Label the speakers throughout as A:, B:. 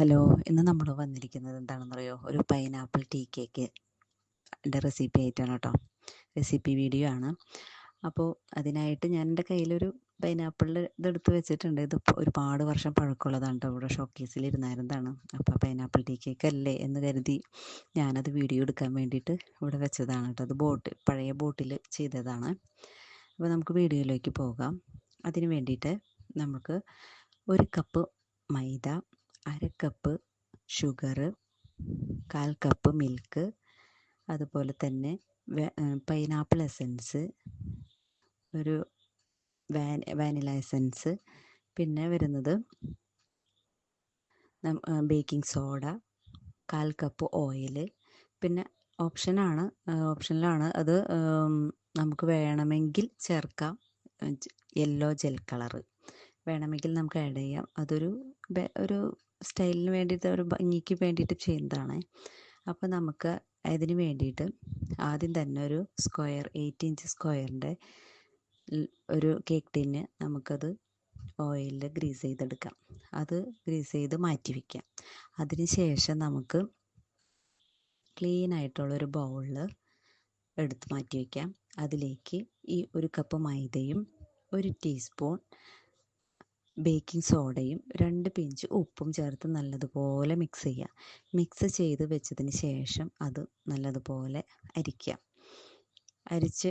A: Hello ഇന്ന് നമ്മൾ വന്നിരിക്കുന്നത് എന്താണെന്നറിയോ? ഒരു പൈനാപ്പിൾ ടീ കേക്ക് എന്റെ റെസിപ്പി ആയിട്ടാണ് കേട്ടോ. റെസിപ്പി വീഡിയോ ആണ്. അപ്പോൾ അതിനായിട്ട് ഞാൻ എന്റെ കയ്യിലൊരു പൈനാപ്പിളിൽ ഇതെടുത്ത് വെച്ചിട്ടുണ്ട്. ഇത് ഒരുപാട് വർഷം പഴക്കമുള്ളതാണ് കേട്ടോ. ഇവിടെ ഷോക്കേസിൽ ഇരുന്നായിരുന്നതാണ്. അപ്പോൾ പൈനാപ്പിൾ ടീ കേക്ക് അല്ലേ എന്ന് കരുതി ഞാനത് വീഡിയോ എടുക്കാൻ വേണ്ടിയിട്ട് ഇവിടെ വെച്ചതാണ് കേട്ടോ. അത് ബോട്ട് പഴയ ബോട്ടിൽ ചെയ്തതാണ്. അപ്പോൾ നമുക്ക് വീഡിയോയിലേക്ക് പോകാം. അതിന് വേണ്ടിയിട്ട് നമുക്ക് ഒരു കപ്പ് മൈദ അര കപ്പ് ഷുഗർ കാൽ കപ്പ് മിൽക്ക് അതുപോലെ തന്നെ പൈനാപ്പിൾ എസൻസ് ഒരു വാനില എസൻസ് പിന്നെ വരുന്നത് ബേക്കിംഗ് സോഡ കാൽ കപ്പ് ഓയിൽ പിന്നെ ഓപ്ഷനാണ് ഓപ്ഷനിലാണ് അത് നമുക്ക് വേണമെങ്കിൽ ചേർക്കാം യെല്ലോ ജെൽ കളറ് വേണമെങ്കിൽ നമുക്ക് ആഡ് ചെയ്യാം. അതൊരു ഒരു സ്റ്റൈലിന് വേണ്ടിയിട്ട് ഒരു ഭംഗിക്ക് വേണ്ടിയിട്ട് ചെയ്യുന്നതാണ്. അപ്പോൾ നമുക്ക് അതിന് വേണ്ടിയിട്ട് ആദ്യം തന്നെ ഒരു സ്ക്വയർ എയ്റ്റ് ഇഞ്ച് സ്ക്വയറിന്റെ ഒരു കേക്ക് ടിന്ന് നമുക്കത് ഓയിലിൽ ഗ്രീസ് ചെയ്തെടുക്കാം. അത് ഗ്രീസ് ചെയ്ത് മാറ്റി വയ്ക്കാം അതിന് ശേഷം നമുക്ക് ക്ലീൻ ആയിട്ടുള്ളൊരു ബൗളിൽ എടുത്ത് മാറ്റി വയ്ക്കാം അതിലേക്ക് ഈ ഒരു കപ്പ് മൈദയും ഒരു ടീസ്പൂൺ ബേക്കിംഗ് സോഡയും രണ്ട് പിഞ്ച് ഉപ്പും ചേർത്ത് നല്ലതുപോലെ മിക്സ് ചെയ്യുക മിക്സ് ചെയ്ത് വെച്ചതിന് ശേഷം അത് നല്ലതുപോലെ അരിക്കുക അരിച്ച്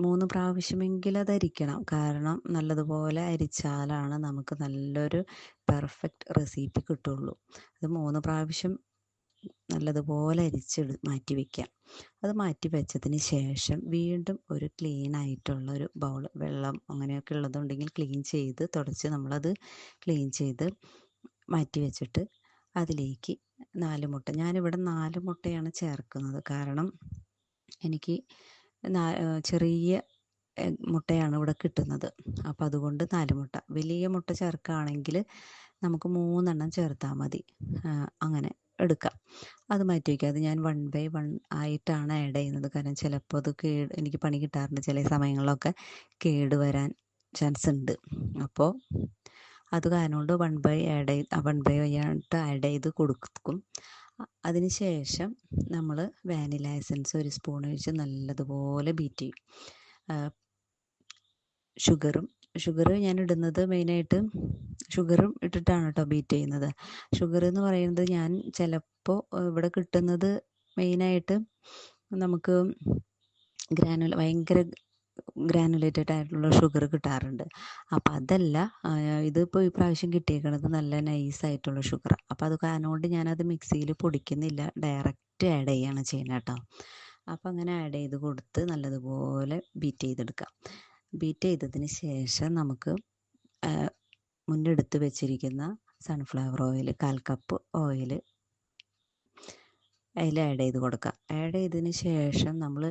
A: മൂന്ന് പ്രാവശ്യമെങ്കിലും അത് അരിക്കണം. കാരണം നല്ലതുപോലെ അരിച്ചാലാണ് നമുക്ക് നല്ലൊരു പെർഫെക്റ്റ് റെസിപ്പി കിട്ടുള്ളൂ. അത് മൂന്ന് പ്രാവശ്യം നല്ലതുപോലെ അരിച്ച് മാറ്റി വയ്ക്കാം അത് മാറ്റി വെച്ചതിന് ശേഷം വീണ്ടും ഒരു ക്ലീൻ ആയിട്ടുള്ള ഒരു ബൗൾ വെള്ളം അങ്ങനെയൊക്കെ ഉള്ളതുണ്ടെങ്കിൽ ക്ലീൻ ചെയ്ത് തുടച്ച് നമ്മളത് ക്ലീൻ ചെയ്ത് മാറ്റി വെച്ചിട്ട് അതിലേക്ക് നാല് മുട്ട ഞാനിവിടെ നാല് മുട്ടയാണ് ചേർക്കുന്നത്. കാരണം എനിക്ക് ചെറിയ മുട്ടയാണ് ഇവിടെ കിട്ടുന്നത്. അപ്പോൾ അതുകൊണ്ട് നാല് മുട്ട. വലിയ മുട്ട ചേർക്കുകയാണെങ്കിൽ നമുക്ക് മൂന്നെണ്ണം ചേർത്താൽ മതി. അങ്ങനെ. എടുക്കാം. അത് മാറ്റി വയ്ക്കുക. അത് ഞാൻ വൺ ബൈ വൺ ആയിട്ടാണ് ആഡ് ചെയ്യുന്നത്. കാരണം ചിലപ്പോൾ അത് കേട് എനിക്ക് പണി കിട്ടാറുണ്ട് ചില സമയങ്ങളിലൊക്കെ കേട് വരാൻ ചാൻസ് ഉണ്ട്. അപ്പോൾ അത് കാരണം കൊണ്ട് വൺ ബൈ ആഡ് ചെയ്ത് വൺ ബൈ ആയിട്ട് ആഡ് ചെയ്ത് കൊടുക്കും. അതിന് ശേഷം നമ്മൾ വാനില എസൻസ് ഒരു സ്പൂൺ ഒഴിച്ച് നല്ലതുപോലെ ബീറ്റ് ചെയ്യും. ഷുഗറും ഷുഗർ ഞാൻ ഇടുന്നത് മെയിനായിട്ട് ഷുഗറും ഇട്ടിട്ടാണ് കേട്ടോ ബീറ്റ് ചെയ്യുന്നത്. ഷുഗർ എന്ന് പറയുന്നത് ഞാൻ ചിലപ്പോൾ ഇവിടെ കിട്ടുന്നത് മെയിനായിട്ട് നമുക്ക് ഗ്രാനുല ഭയങ്കര ഗ്രാനുലേറ്റഡ് ആയിട്ടുള്ള ഷുഗർ കിട്ടാറുണ്ട്. അപ്പം അതല്ല ഇതിപ്പോൾ ഈ പ്രാവശ്യം കിട്ടിയേക്കണത് നല്ല നൈസായിട്ടുള്ള ഷുഗർ അപ്പോൾ അത് കാരണം ഞാനത് മിക്സിയിൽ പൊടിക്കുന്നില്ല. ഡയറക്റ്റ് ആഡ് ചെയ്യാണ് ചെയ്യുന്നത് കേട്ടോ അപ്പം അങ്ങനെ ആഡ് ചെയ്ത് കൊടുത്ത് നല്ലതുപോലെ ബീറ്റ് ചെയ്തെടുക്കാം. ബീറ്റ് ചെയ്തതിന് ശേഷം നമുക്ക് മുന്നെടുത്ത് വെച്ചിരിക്കുന്ന സൺഫ്ലവർ ഓയിൽ കാൽ കപ്പ് ഓയിൽ അതിൽ ആഡ് ചെയ്ത് കൊടുക്കുക. ആഡ് ചെയ്തതിന് ശേഷം നമ്മൾ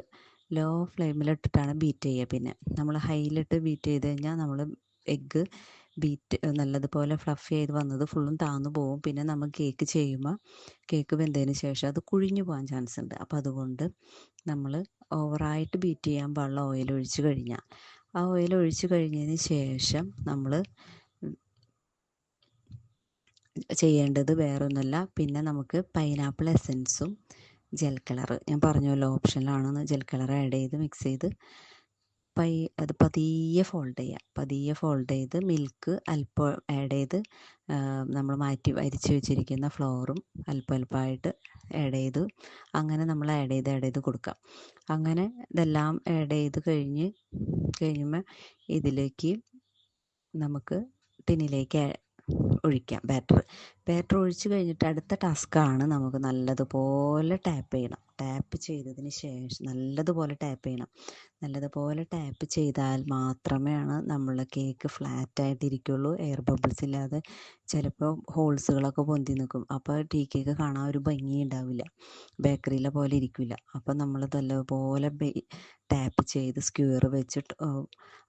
A: ലോ ഫ്ലെയിമിലിട്ടിട്ടാണ് ബീറ്റ് ചെയ്യുക. പിന്നെ നമ്മൾ ഹൈയിലിട്ട് ബീറ്റ് ചെയ്ത് കഴിഞ്ഞാൽ നമ്മൾ എഗ്ഗ് ബീറ്റ് നല്ലതുപോലെ ഫ്ലഫ് ചെയ്ത് വന്നത് ഫുള്ളും താന്നു പോകും പിന്നെ നമ്മൾ കേക്ക് ചെയ്യുമ്പോൾ കേക്ക് വെന്തതിന് ശേഷം അത് കുഴിഞ്ഞു പോകാൻ ചാൻസ് ഉണ്ട്. അപ്പോൾ അതുകൊണ്ട് നമ്മൾ ഓവറായിട്ട് ബീറ്റ് ചെയ്യാൻ പാടില്ല ഓയിൽ ഒഴിച്ച് കഴിഞ്ഞാൽ ആ ഓയിൽ ഒഴിച്ചു കഴിഞ്ഞതിന് ശേഷം നമ്മൾ ചെയ്യേണ്ടത് വേറൊന്നുമല്ല പിന്നെ നമുക്ക് പൈനാപ്പിൾ എസൻസും ജെൽ കളർ ഞാൻ പറഞ്ഞല്ലോ ഓപ്ഷനിലാണെന്ന് ജെൽ കളർ ആഡ് ചെയ്ത് മിക്സ് ചെയ്ത് പൈ അത് പതിയെ ഫോൾഡ് ചെയ്യുക പതിയെ ഫോൾഡ് ചെയ്ത് മിൽക്ക് അല്പം ആഡ് ചെയ്ത് നമ്മൾ മാറ്റി അരിച്ച് വെച്ചിരിക്കുന്ന ഫ്ലോറും അല്പം അല്പമായിട്ട് ആഡ് ചെയ്ത് അങ്ങനെ നമ്മൾ ആഡ് ചെയ്ത് ആഡ് ചെയ്ത് കൊടുക്കാം. അങ്ങനെ ഇതെല്ലാം ആഡ് ചെയ്ത് കഴിഞ്ഞ് കഴിയുമ്പോൾ ഇതിലേക്ക് നമുക്ക് ടിന്നിലേക്ക് ഒഴിക്കാം. ബാറ്റർ ബാറ്റർ ഒഴിച്ച് കഴിഞ്ഞിട്ട് അടുത്ത ടാസ്ക്കാണ് നമുക്ക് നല്ലതുപോലെ ടാപ്പ് ചെയ്യണം. ടാപ്പ് ചെയ്തതിന് ശേഷം നല്ലതുപോലെ ടാപ്പ് ചെയ്യണം. നല്ലതുപോലെ ടാപ്പ് ചെയ്താൽ മാത്രമേ ആണ് നമ്മളെ കേക്ക് ഫ്ലാറ്റ് ആയിട്ടിരിക്കുള്ളൂ. എയർ ബബിൾസ് ഇല്ലാതെ ചിലപ്പോൾ ഹോൾസുകളൊക്കെ പൊന്തി നിൽക്കും. അപ്പോൾ ടീ കേക്ക് കാണാൻ ഒരു ഭംഗി ഉണ്ടാവില്ല. ബേക്കറിയിലെ പോലെ ഇരിക്കില്ല. അപ്പോൾ നമ്മൾ നല്ലതുപോലെ ടാപ്പ് ചെയ്ത് സ്ക്യൂർ വെച്ചിട്ട്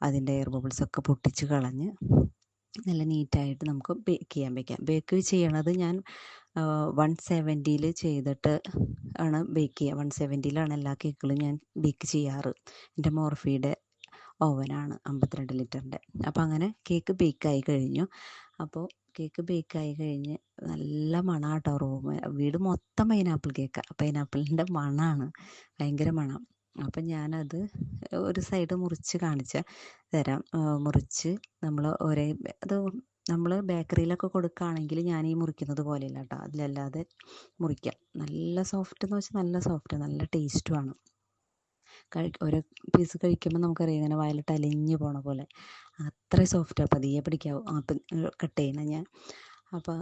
A: അതിന്റെ എയർ ബബിൾസ് ഒക്കെ പൊട്ടിച്ച് കളഞ്ഞ് നല്ല നീറ്റായിട്ട് നമുക്ക് ബേക്ക് ചെയ്യാൻ വയ്ക്കാം ബേക്ക് ചെയ്യണത് ഞാൻ വൺ സെവന്റിയിൽ ചെയ്തിട്ട് ആണ് ബേക്ക് ചെയ്യുക. വൺ സെവന്റിയിലാണ് എല്ലാ കേക്കുകളും ഞാൻ ബേക്ക് ചെയ്യാറ്. എന്റെ മോർഫിയുടെ ഓവനാണ് അമ്പത്തിരണ്ട് ലിറ്ററിന്റെ. അപ്പോൾ അങ്ങനെ കേക്ക് ബേക്കായി കഴിഞ്ഞു. അപ്പോൾ കേക്ക് ബേക്കായി കഴിഞ്ഞ് നല്ല മണാട്ടോ കേട്ടോ റൂം വീട് മൊത്തം പൈനാപ്പിൾ കേക്കാണ് പൈനാപ്പിളിന്റെ മണമാണ് ഭയങ്കര മണം. അപ്പം ഞാനത് ഒരു സൈഡ് മുറിച്ച് കാണിച്ച തരാം. മുറിച്ച് നമ്മൾ ഒരേ അത് നമ്മൾ ബേക്കറിയിലൊക്കെ കൊടുക്കുകയാണെങ്കിൽ ഞാൻ ഈ മുറിക്കുന്നത് പോലെയല്ല കേട്ടോ. അതിലല്ലാതെ മുറിക്കാം. നല്ല സോഫ്റ്റ് എന്ന് വെച്ചാൽ നല്ല സോഫ്റ്റ് നല്ല ടേസ്റ്റുമാണ് കഴി ഒരു പീസ് കഴിക്കുമ്പോൾ നമുക്കറിയാം ഇങ്ങനെ വായിലിട്ട് അലിഞ്ഞു പോണ പോലെ. അത്രയും സോഫ്റ്റാണ് പതിയെ പിടിക്കാവും. അപ്പം കട്ട് ചെയ്യണം ഞാൻ. അപ്പോൾ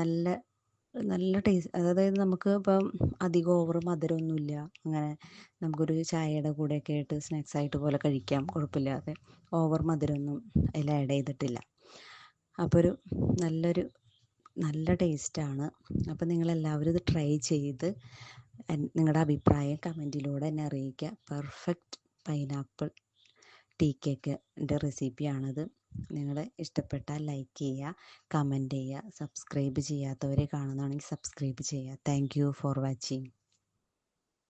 A: നല്ല നല്ല ടേസ്റ്റ് അതായത് നമുക്ക് ഇപ്പം അധികം ഓവർ മധുരമൊന്നുമില്ല. അങ്ങനെ നമുക്കൊരു ചായയുടെ കൂടെയൊക്കെ ആയിട്ട് സ്നാക്സ് ആയിട്ട് പോലെ കഴിക്കാം കുഴപ്പമില്ലാതെ. ഓവർ മധുരമൊന്നും അതിൽ ആഡ് ചെയ്തിട്ടില്ല. അപ്പോൾ ഒരു നല്ലൊരു നല്ല ടേസ്റ്റാണ് അപ്പോൾ നിങ്ങളെല്ലാവരും ഇത് ട്രൈ ചെയ്ത് നിങ്ങളുടെ അഭിപ്രായം കമന്റിലൂടെ എന്നെ അറിയിക്കുക. പെർഫെക്റ്റ് പൈനാപ്പിൾ ടീ കേക്കിന്റെ റെസിപ്പിയാണിത് നിങ്ങൾ ഇഷ്ടപ്പെട്ടാൽ ലൈക്ക് ചെയ്യുക കമന്റ് ചെയ്യുക സബ്സ്ക്രൈബ് ചെയ്യാത്തവരെ കാണുന്നതാണെങ്കിൽ സബ്സ്ക്രൈബ് ചെയ്യുക. Thank for watching